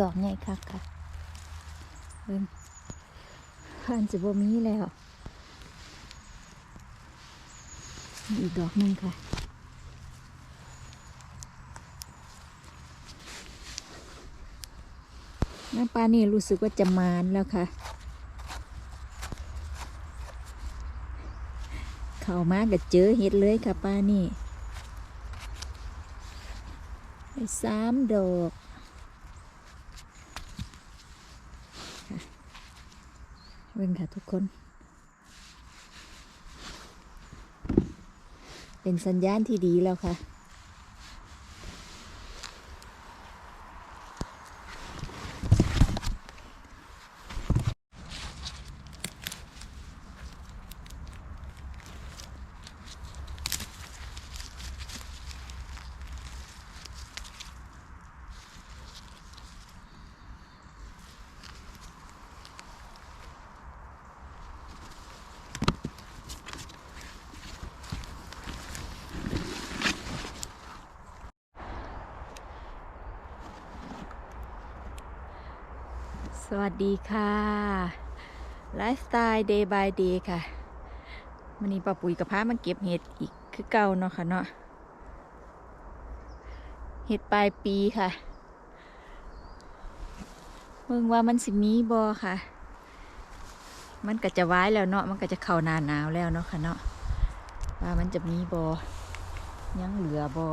ดอกใหญ่คักค่ะเบิ่งผ่านสิบ่มีแล้วอีกดอกหนึ่งค่ะน้ำปลานี่รู้สึกว่าจะมานแล้วค่ะ เข้ามาก็เจอเห็ดเลยค่ะป้านี่สามดอกค่ะ เบิ่งค่ะทุกคน เป็นสัญญาณที่ดีแล้วค่ะ สวัสดีค่ะไลฟ์สไตล์ day by day ค่ะวันนี้ป้าปุ๋ยกับพามาเก็บเห็ดอีกคือเก่าเนาะค่ะเนาะเห็ดปลายปีค่ะเบิ่งว่ามันสิมีบอค่ะ มันก็จะว้แล้วเนาะมันก็จะเข้านาหนาวแล้วเนาะค่ะเนาะว่ามันจะมีบอยังเหลือบอ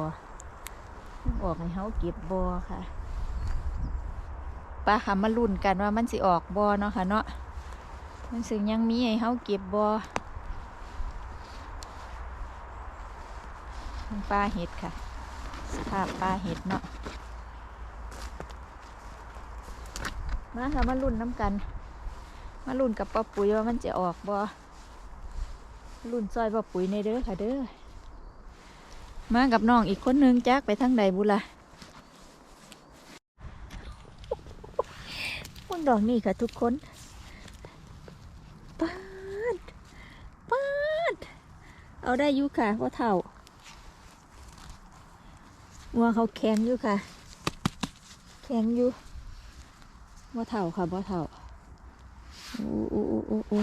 ออกให้เขาเก็บบอค่ะ ปลาหามาลุ่นกันว่ามันสิออกบอเนาะค่ะเนาะมันสึงยังมีให้เฮาเก็บบอปลาเห็ดค่ะสภาพปลาเห็ดเนาะมาค่ะมาลุ่นน้ำกัน มาลุ่นกับป้าปุ๋ยว่ามันจะออกบอลุ่นซอยป้าปุ๋ยในเด้อค่ะเด้อมากับน้องอีกคนนึงจักไปทางใดบุล่ะ พุ่นดอกนี่ค่ะทุกคนปาดปาดเอาได้อยู่ค่ะว่าเท่าวัวเขาแข็งอยู่ค่ะ แข็งอยู่ว่าเท่าค่ะว่าเท่าโอ้โอ้โอ้โอ้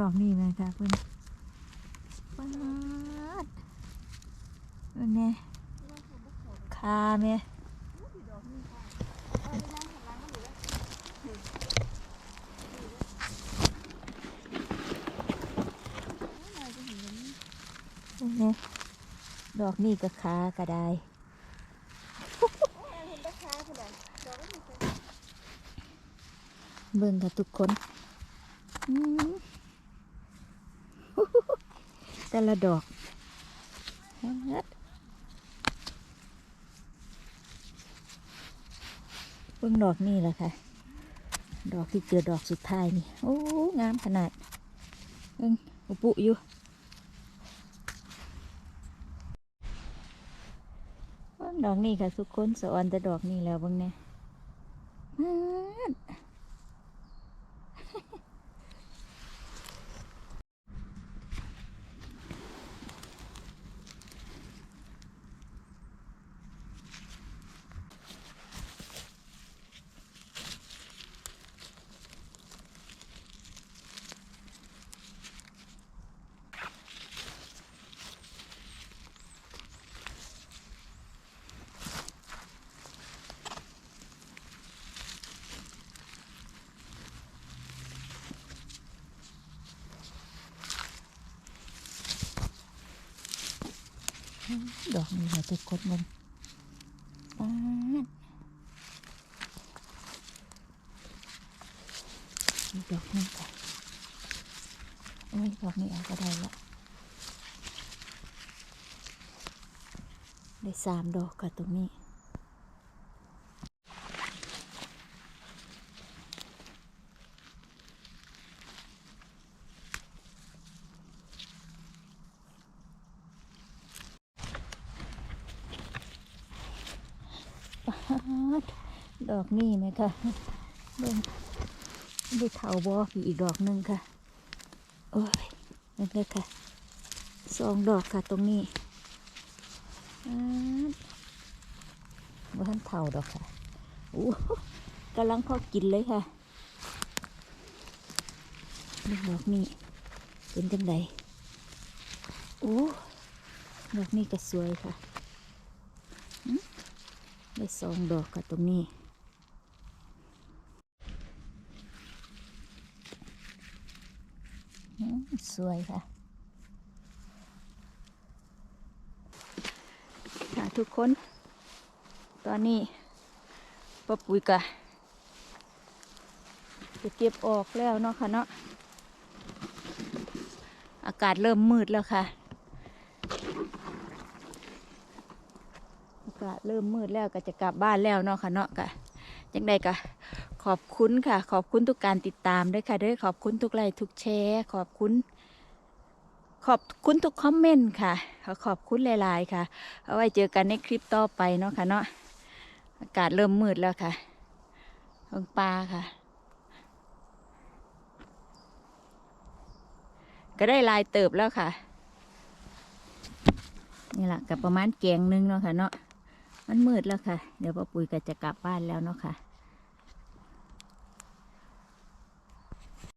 ดอกนี่ไหมค่ะคุณปาดเป็นไงคาเมเป็นไงดอกนี่ก็คาก็ได้เบิ่งค่ะทุกคน อืม แต่ละดอกฮัดเบิ่งดอกนี่แหละค่ะ ดอกที่เจอดอกสุดท้ายนี่ โอ้ งามขนาดเบิ่งอุปุอยู่เบิ่งดอกนี่ค่ะทุกคนสอนแต่ดอกนี่แล้วบิ่งเนี่ย ดอกนี้ค่ะทุกคนมันปาดอกดอกหนึงค่ะโอ้ยดอกนี้เอาก็ได้ละได้สามดอกค่ะตรงนี้ ดดอกนี่ไหมคะเบิ่งได้เถาบอสอีกดอกหนึ่งค่ะ โอ้ยนั่นเลยค่ะสองดอกค่ะตรงนี้ว่าท่านเถาดอกค่ะโอ้กำลังพอกินเลยค่ะดอกนี้เป็นจังไดโอ้ดอกนี้ก็สวยค่ะ ได้สองดอกค่ะตรงนี้ สวยค่ะ ค่ะทุกคน ตอนนี้ป้าปุ๋ยกะจะเก็บออกแล้วเนาะค่ะเนาะ อากาศเริ่มมืดแล้วค่ะ อา กาศเริ่มมืดแล้วก็จะกลับบ้านแล้วเนาะค่ะเนาะกะยังไงกะขอบคุณค่ะ ขอบคุณทุกการติดตามด้วยค่ะด้วยขอบคุณทุกไลค์ทุกแชร์ขอบคุณขอบคุณทุกคอมเมนต์ค่ะขอขอบคุณหลาย ๆ ค่ะ เอาไว้เจอกันในคลิปต่อไปเนาะค่ะเนาะอากาศเริ่มมืดแล้วค่ะลงปลาค่ะ ก็ได้ลายเติบแล้วค่ะ นี่แหละกับประมาณแกงนึงเนาะค่ะเนาะ มันมืดแล้วค่ะ เดี๋ยวป้าปุ๋ยก็จะกลับบ้านแล้วเนาะค่ะ